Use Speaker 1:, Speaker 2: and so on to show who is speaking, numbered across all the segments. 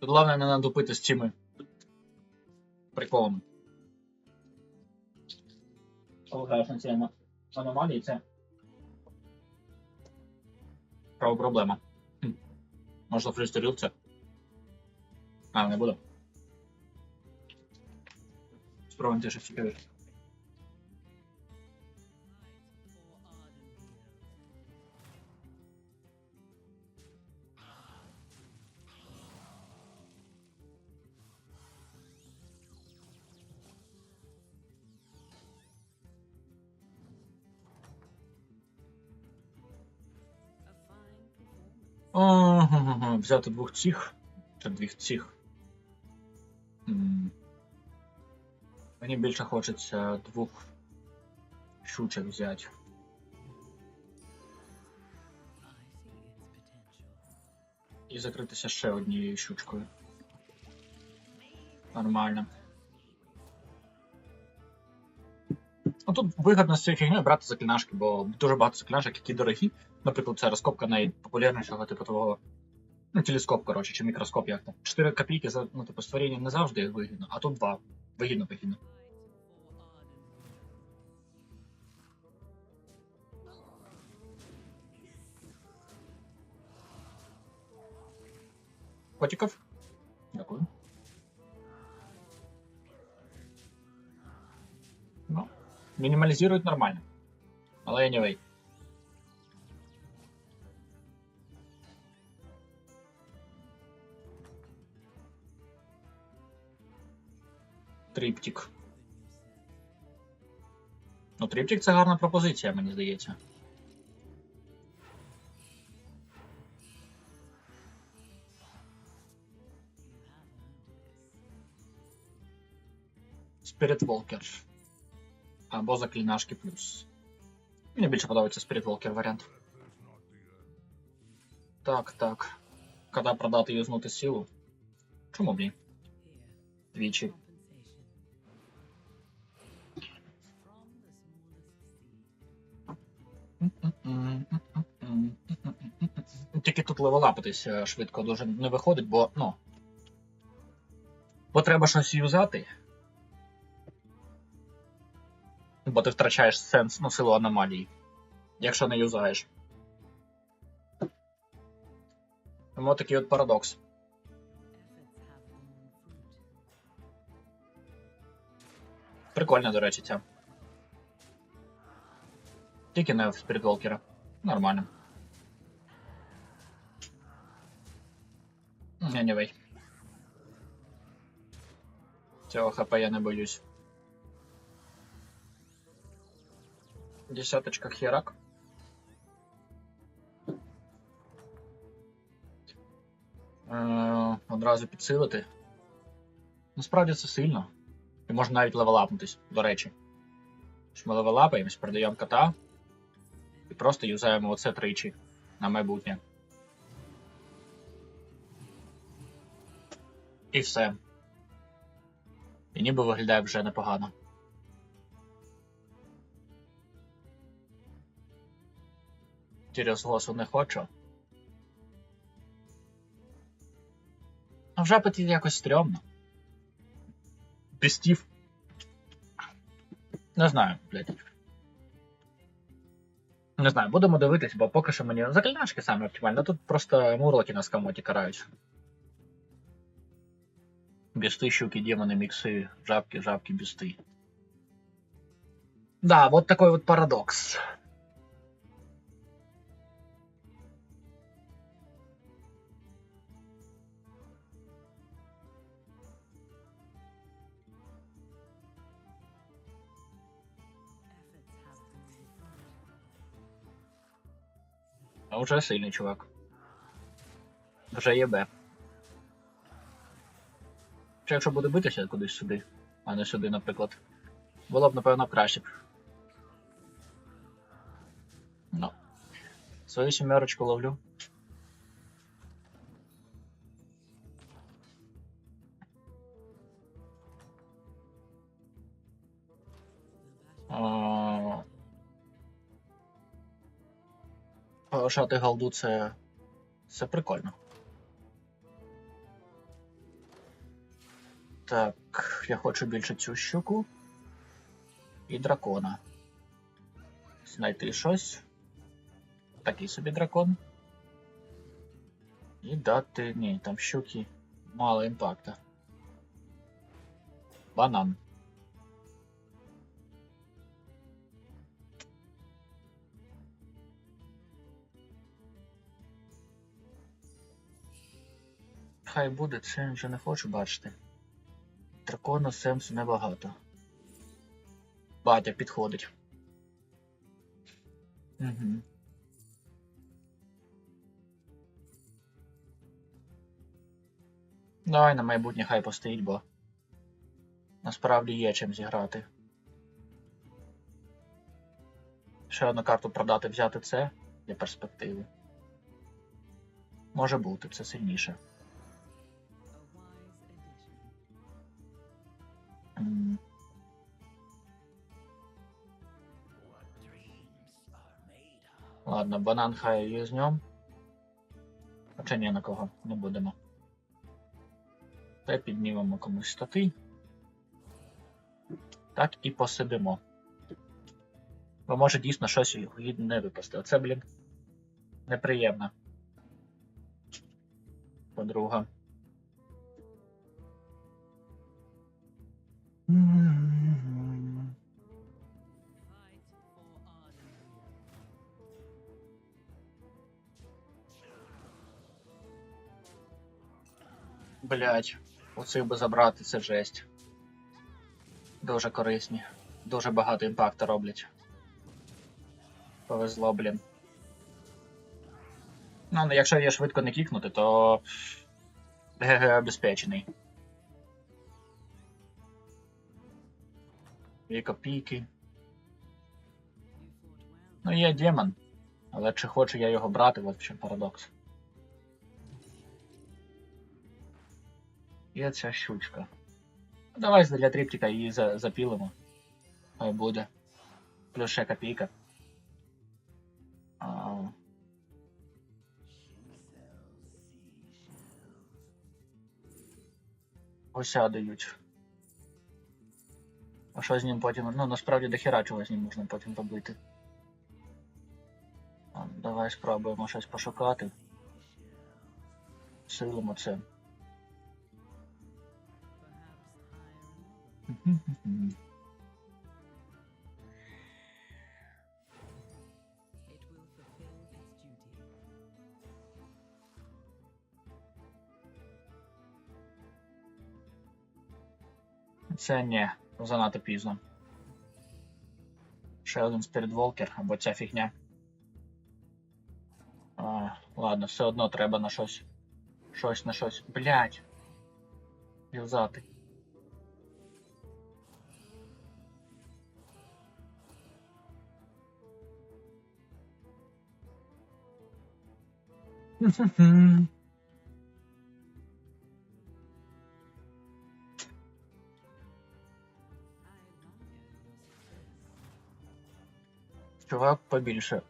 Speaker 1: Тут головне не надупити з цими приколами. Коли граєш на ці аномалії, це права проблема. Хм. Можна фрісторіл це. А, не буду. Спробуємо що цікавіше. Взяти двох цих. Чи двох цих. Мені більше хочеться двох щучок взяти. І закритися ще однією щучкою. Нормально. Ну тут вигідно з цією фігнею брати заклинашки, бо дуже багато заклинашок, які дорогі. Наприклад, це розкопка найпопулярнішого типу твого. Ну, телескоп, коротше, чи мікроскоп, як там. 4 копійки за ну, типу, створення не завжди вигідно, а тут 2. Вигідно, вигідно. Котиков? Дякую. Ну, мінімалізують нормально. Але anyway. Триптик. Ну, триптик це гарна пропозиція, мені здається. Spirit Walker. Або заклинашки плюс. Мені більше подобається Spirit Walker варіант. Так, так. Коли продати юзнути силу? Чому б ні? Двічі. Тільки тут левелапитись е, швидко дуже не виходить, бо, ну. Бо треба щось юзати. Бо ти втрачаєш сенс, ну, силу аномалії. Якщо не юзаєш. Тому такий от парадокс. Прикольна, до речі, ця. Тільки не в спірітволкера. Нормально. Anyway. Цього хп я не боюсь. Десяточка херак. Е, одразу підсилити. Насправді це сильно. І можна навіть левелапнутись, до речі. Ми левелапаємось, продаємо кота і просто юзаємо оце тричі на майбутнє. І все. І ніби виглядає вже непогано. Через голосу не хочу. А вже апетит якось стрьомно. Пістів. Не знаю, блядь. Не знаю, будемо дивитись, бо поки що мені заклинашки саме оптимально. Тут просто мурлоки на скамоті карають. Бісти, щуки, демоны, миксы, жабки, жабки, бісти. Да, вот такой вот парадокс. А вже сильний чувак. Вже є Б. Чи якщо буде битися кудись сюди, а не сюди, наприклад. Було б, напевно, краще. Ну. Свою сімерочку ловлю. Повишати голду це. Це прикольно. Так, я хочу більше цю щуку. І дракона. Знайти щось. Такий собі дракон. І дати. Ні, там щуки. Мало імпакта. Банан. Хай буде, це вже не хочу бачити. Дракона сенсу небагато. Батя підходить. Угу. Давай на майбутнє хай постоїть, бо насправді є чим зіграти. Ще одну карту продати, взяти це для перспективи. Може бути, це сильніше. Ладно, банан хай юзнем. Хоча ні на кого не будемо. Та піднімемо комусь стати. Так і посидимо. Бо може дійсно щось не випасти. Оце, блін, неприємно. Подруга. Блять, оцих би забрати це жесть. Дуже корисні. Дуже багато імпакту роблять. Повезло, блін. Ну, ну, якщо є швидко не кікнути, то ГГ обезпечений. Дві копійки. Ну, є демон. Але чи хочу я його брати, от в чому парадокс. Є ця щучка. Давай для триптика її за, запілимо. Хай буде. Плюс ще копійка. А, Ося дають. А що з ним потім? Ну, насправді до хера чого з ним можна потім робити. Давай спробуємо щось пошукати. Силимо це. Це не занадто пізно. Ще один Walker або ця фігня. А, ладно, все одно треба на щось. Щось на щось. Блять. Юзати. Чувак побільше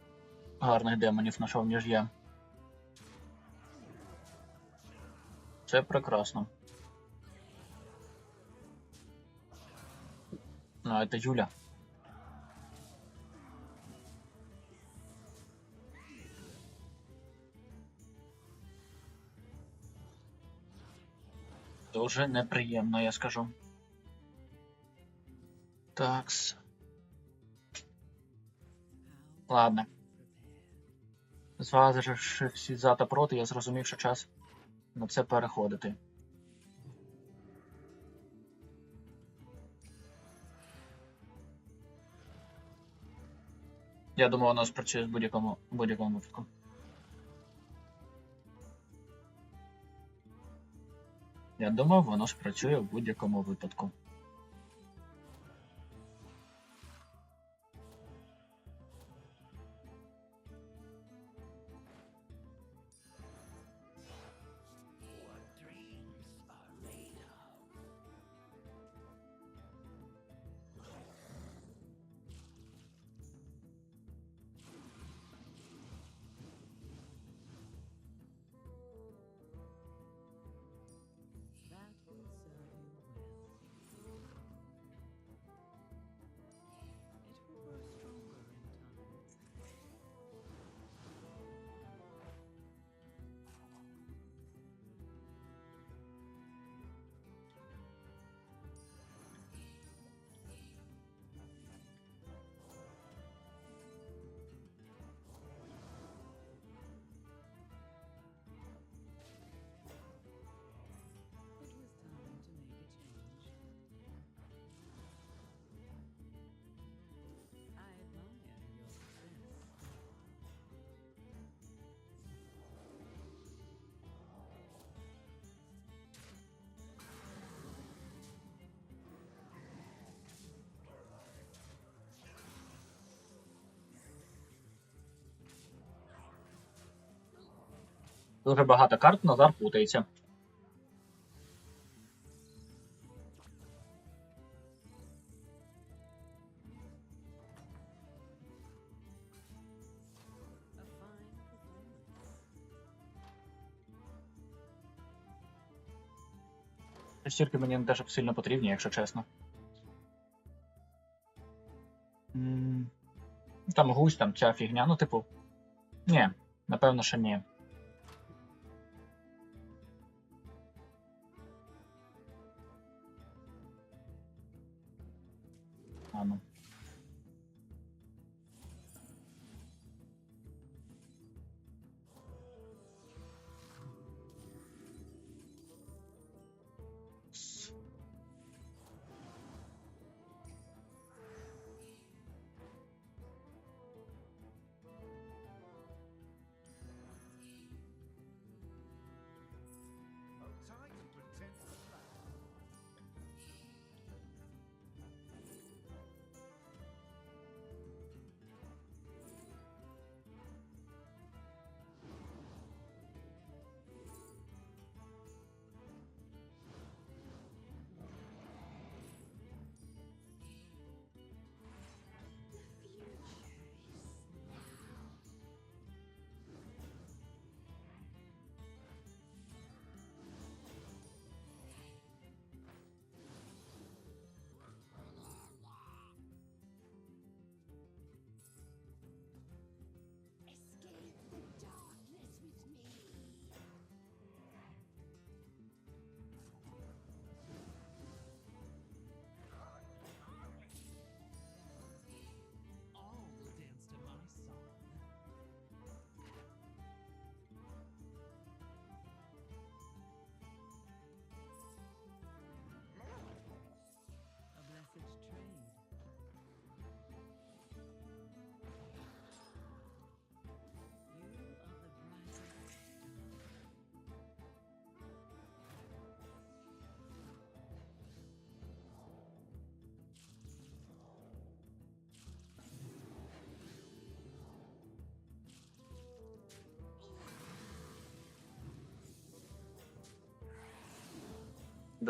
Speaker 1: гарних демонів знайшов, ніж я. Це прекрасно. Ну, це Юля. Дуже неприємно, я скажу. Такс. Ладно. Зваживши всі за та проти, я зрозумів, що час на це переходити. Я думаю, воно спрацює в будь-якому будь-якому випадку. Я думав, воно спрацює в будь-якому випадку. Дуже багато карт, Назар путається. Шестірки мені не те, щоб сильно потрібні, якщо чесно. Там гусь, там ця фігня, ну, типу. Ні, напевно, що ні.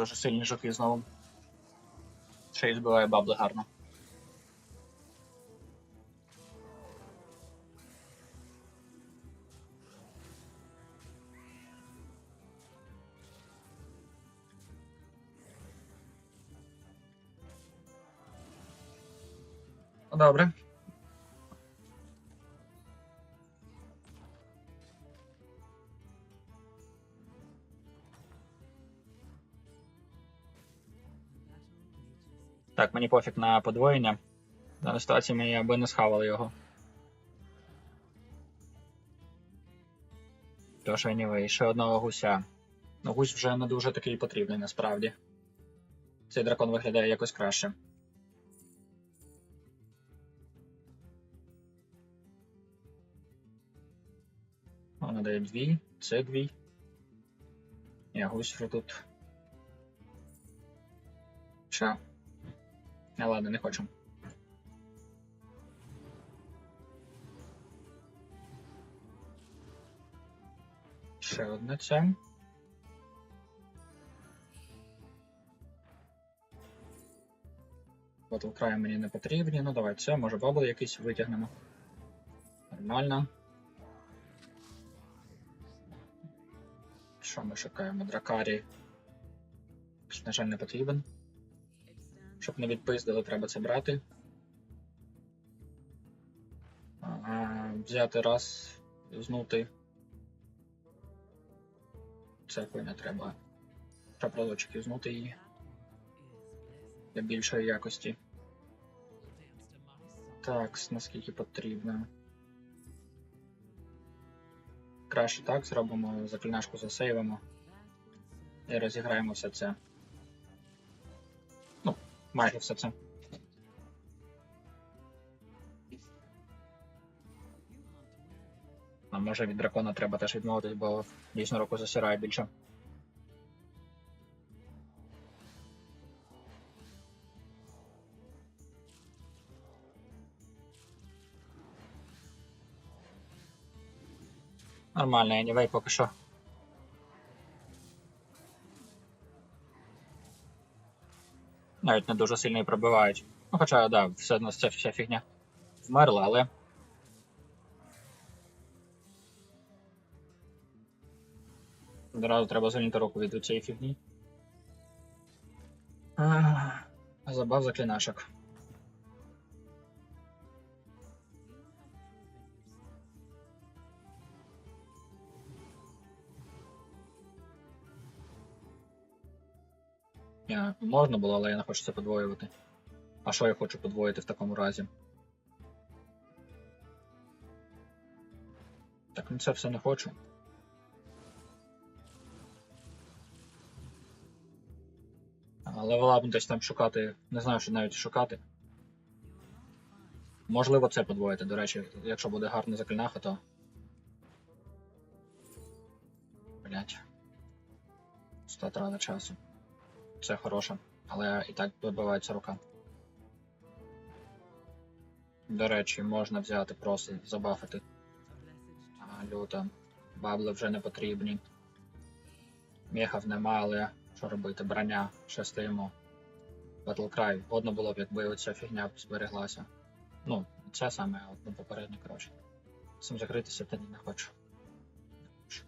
Speaker 1: Дуже сильні жуки знову. Ще й збиває бабли гарно. Ну, Добре. Так, мені пофіг на подвоєння. В даній ситуації мені аби не схавали його. Тож, anyway, ще одного гуся. Ну, гусь вже не дуже такий потрібний насправді. Цей дракон виглядає якось краще. Вона дає дві, це дві. Я гусь вже тут. Що? А ладно, не хочу. Ще одне це. От вкрай мені не потрібні. Ну давай це, може бабл якийсь витягнемо. Нормально. Що ми шукаємо? Дракарі. На жаль, не потрібен. Щоб не відпиздили, треба це брати. Ага, взяти раз, знути. Це хуйня треба. Щоб разочок юзнути її для більшої якості. Так, наскільки потрібно. Краще так зробимо, заклинашку засейвимо і розіграємо все це. Майже все це. А може від дракона треба теж відмовитись, бо дійсно року засирає більше. Нормально, anyway, поки що. Навіть не дуже сильно і пробивають. Ну, хоча, да, все одно ця вся фігня вмерла, але. Одразу треба звільнити руку від цієї фігні. Забав заклинашок. Я, можна було, але я не хочу це подвоювати. А що я хочу подвоїти в такому разі? Так, ну це все не хочу. Левелап десь там шукати. Не знаю, що навіть шукати. Можливо, це подвоїти. До речі, якщо буде гарна заклинаха, то. Блять. Ста трата часу. Це хороше, але і так вибивається рука. До речі, можна взяти просто забафити. А, люто. Бабли вже не потрібні. Мехав нема, але що робити? Броня, ще. Battlecry. Одно було б, якби оця фігня збереглася. Ну, ця саме, а одну попередню, коротше. Цим закритися тоді не хочу. Не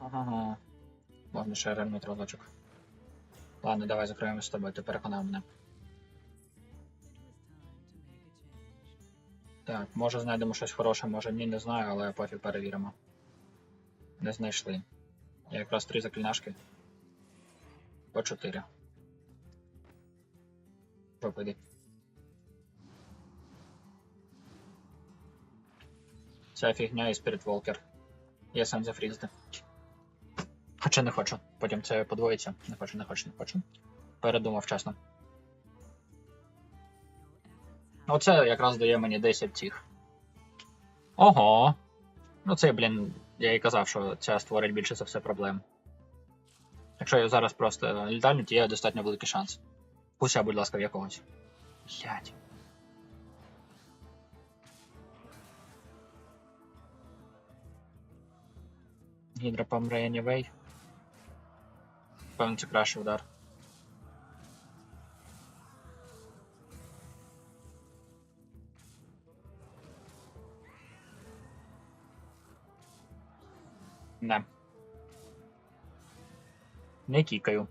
Speaker 1: хочу. Можна ще ремнути разочок. Ладно, давай закриємо з тобою, ти переконав мене. Так, може знайдемо щось хороше, може ні, не знаю, але пофіг перевіримо. Не знайшли. Я якраз три заклинашки. По чотири. Жопа йди. Ця фігня і Walker. Я сам зафрізати. Хоча не хочу. Потім це подвоїться. Не хочу, не хочу, не хочу. Передумав вчасно. Оце якраз дає мені 10 цих. Ого. Ну це, блін, я і казав, що ця створить більше за все проблем. Якщо я зараз просто літальну, то є достатньо великий шанс. Пуся, будь ласка, в якогось. Блять. Гідра помре anyway. Певно, це кращий удар. Не. Не кікаю.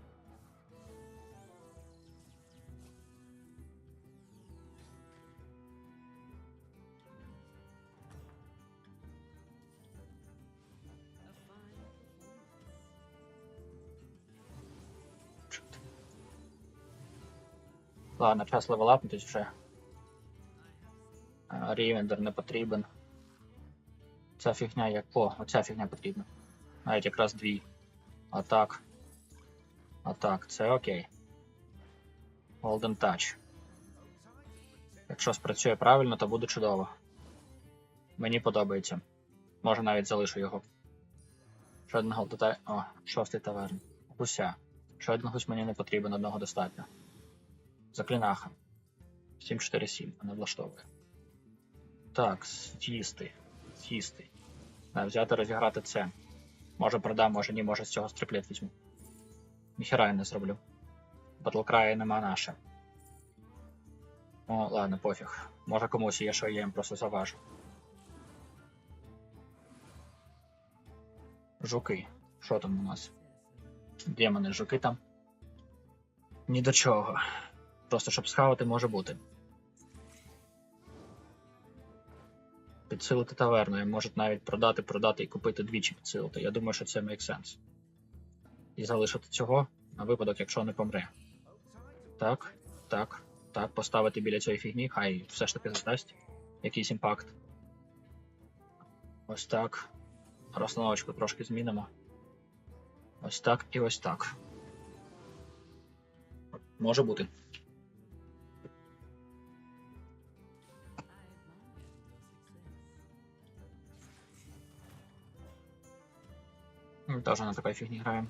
Speaker 1: Ладно, час левелапнутись вже. Рівендер не потрібен. Ця фігня як. О, оця фігня потрібна. Навіть якраз дві. Атак. Атак, це окей. Golden Touch. Якщо спрацює правильно, то буде чудово. Мені подобається. Може навіть залишу його. Ще один Touch. О, шостий таверн. Гуся. Ще один гусь мені не потрібен, одного достатньо. Заклинаха. 747, вона влаштовує. Так, з'їсти. З'їсти. Взяти розіграти це. Може продам, може ні, може з цього стриплет візьму. Ніхера я не зроблю. Батлкрая нема наше. О, ладно, пофіг. Може комусь є, що я їм просто заважу. Жуки. Що там у нас? Демони, жуки там. Ні до чого. Просто щоб схавати може бути. Підсилити таверну, і можуть навіть продати, продати і купити двічі підсилити. Я думаю, що це make sense. І залишити цього на випадок, якщо не помре. Так, так, так, поставити біля цієї фігні, хай все ж таки задасть якийсь імпакт. Ось так. Розстановочку трошки змінимо. Ось так і ось так. Може бути. М, Тоже на такой фигне играем.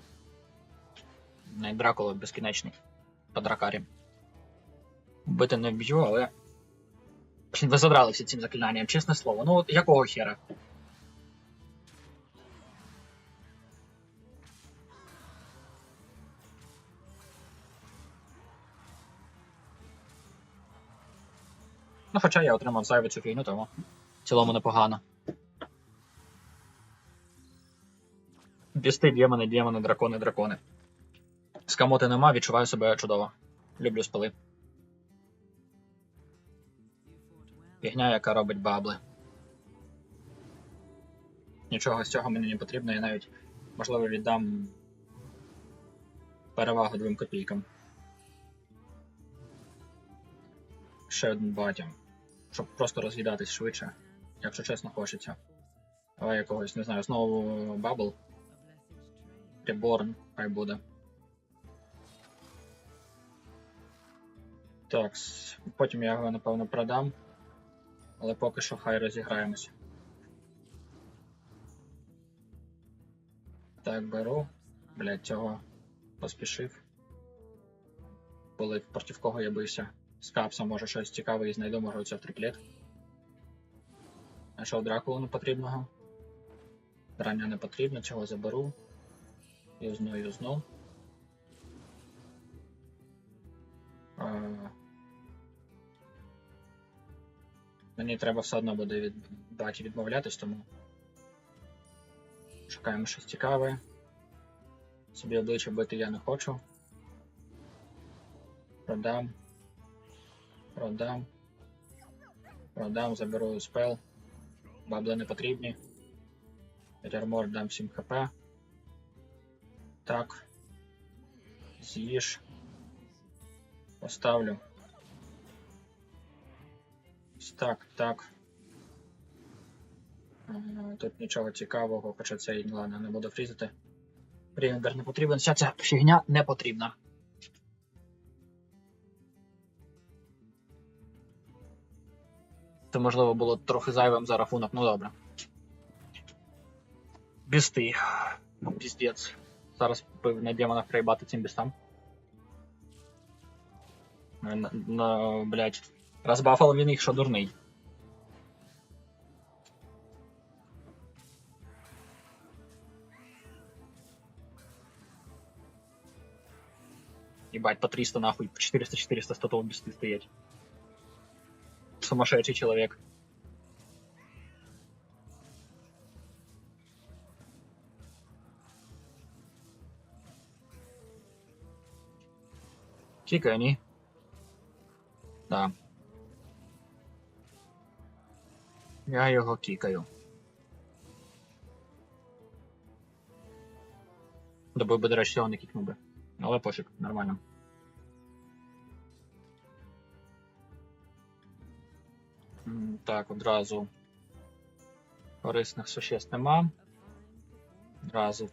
Speaker 1: На Дракула безкінечний. По дракарі. Бити не б'ю, але Блін, Ви задралися цим заклинанням, чесне слово. Ну от якого хера? Ну, хоча я отримав зайву цю фігню, тому в цілому непогано. Бісти, демони, демони, дракони, дракони. Скамоти нема, відчуваю себе чудово. Люблю спали. Фігня, яка робить бабли. Нічого з цього мені не потрібно, я навіть, можливо, віддам перевагу двом копійкам. Ще один батям. Щоб просто роз'їдатись швидше. Якщо чесно, хочеться. Давай якогось, не знаю, знову бабл. Reborn, хай буде. Так, потім я його напевно продам. Але поки що хай розіграємося. Так, беру. Блять, цього поспішив. Коли проти кого я бився. З капсом може щось цікаве і знайду, може оце в триплет. Знайшов Дракулу непотрібного. Рання не потрібно, цього заберу. Юзну, юзну. А... Мені треба все одно буде від баті відмовлятись, тому шукаємо щось цікаве. Собі обличчя бити я не хочу. Продам. Продам. Продам, заберу спел. Бабли не потрібні. Термор дам 7 хп. Так. З'їж. Поставлю. Так, так. Тут нічого цікавого, хоча це і ладно, не буду фрізати. Рівендер не потрібен, вся ця фігня не потрібна. Це можливо було трохи зайвим за рахунок, ну добре. Бісти. Піздець. Зараз пив на демонах проїбати цим бістам. На, на, блядь. Розбафав він їх, що дурний. Ебать, по 300 нахуй, по 400-400 статов бесты стоять. Сумасшедший человек. Кикай они. Да. Я його кікаю. Добив би, до речі, цього не кікнув би. Але пофіг, нормально. Так, одразу корисних существ нема. Одразу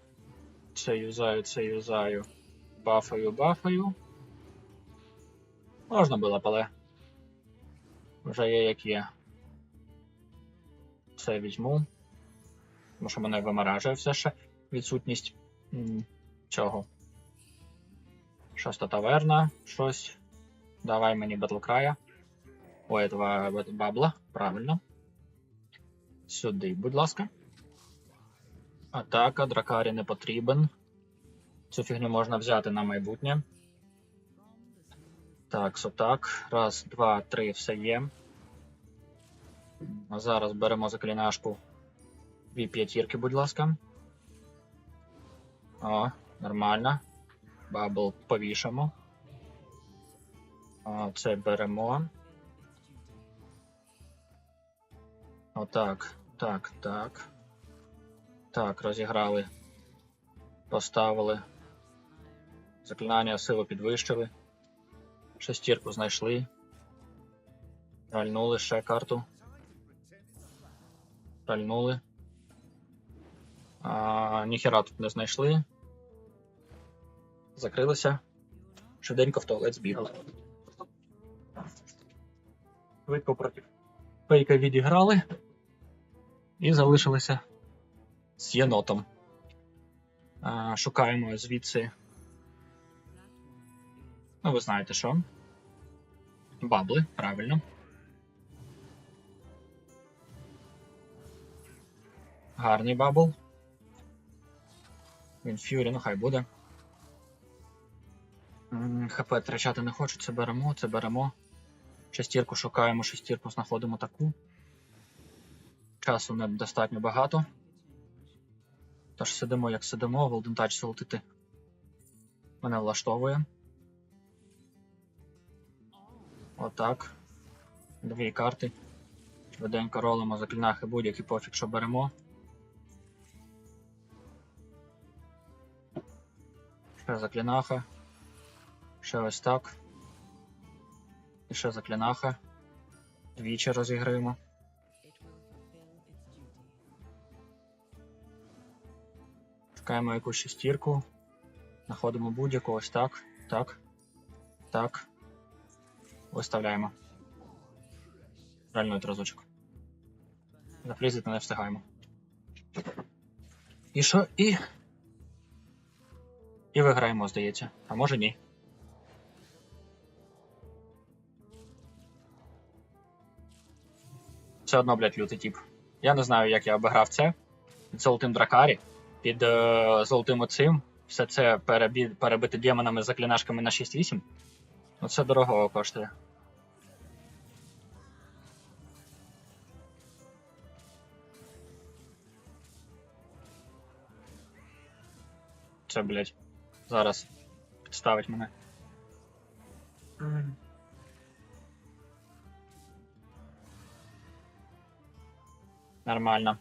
Speaker 1: це юзаю, це юзаю. Бафаю, бафаю. Можна було але вже є як є. Це візьму. Тому що мене виморажує все ще відсутність цього. Шоста таверна, щось. Давай мені батлкрая. Ой, два бабла, правильно. Сюди, будь ласка. Атака, дракарі не потрібен. Цю фігню можна взяти на майбутнє. Так, сотак. Раз, два, три, все є. А зараз беремо заклинашку. Дві п'ятірки, будь ласка. О, нормально. Бабл повішamo. О, це беремо. Отак. Так, так. Так, розіграли. Поставили. Заклинання силу підвищили. Шестірку знайшли. Ральнули ще карту. Ральнули. А, ніхера тут не знайшли. Закрилися. Швиденько в туалет збігали. Швидко проти фейка відіграли. І залишилися з єнотом. А, шукаємо звідси. Ну, ви знаєте що. Бабли, правильно. Гарний бабл. Він ф'юрі, ну хай буде. ХП втрачати не хочу, це беремо, це беремо. Шестірку шукаємо, шестірку знаходимо таку. Часу не достатньо багато. Тож сидимо, як сидимо, Волдентач солотити мене влаштовує. Отак. Дві карти. Швиденько ролимо заклінахи будь-які пофіг, що беремо. Ще заклінаха. Ще ось так. І ще заклінаха. Двічі розіграємо. Шукаємо якусь шестірку. Знаходимо будь-яку ось так. Так. Так. Виставляємо. Реально разочок. Зафрізити не встигаємо. І що? І. І виграємо, здається. А може ні. Все одно, блядь, лютий тип. Я не знаю, як я обіграв це. Під золотим дракарі, під е, золотим оцим. Все це перебі... перебити демонами заклінашками на 6-8. Ну це дорого коштує. Це, блядь, зараз підставить мене. Нормально.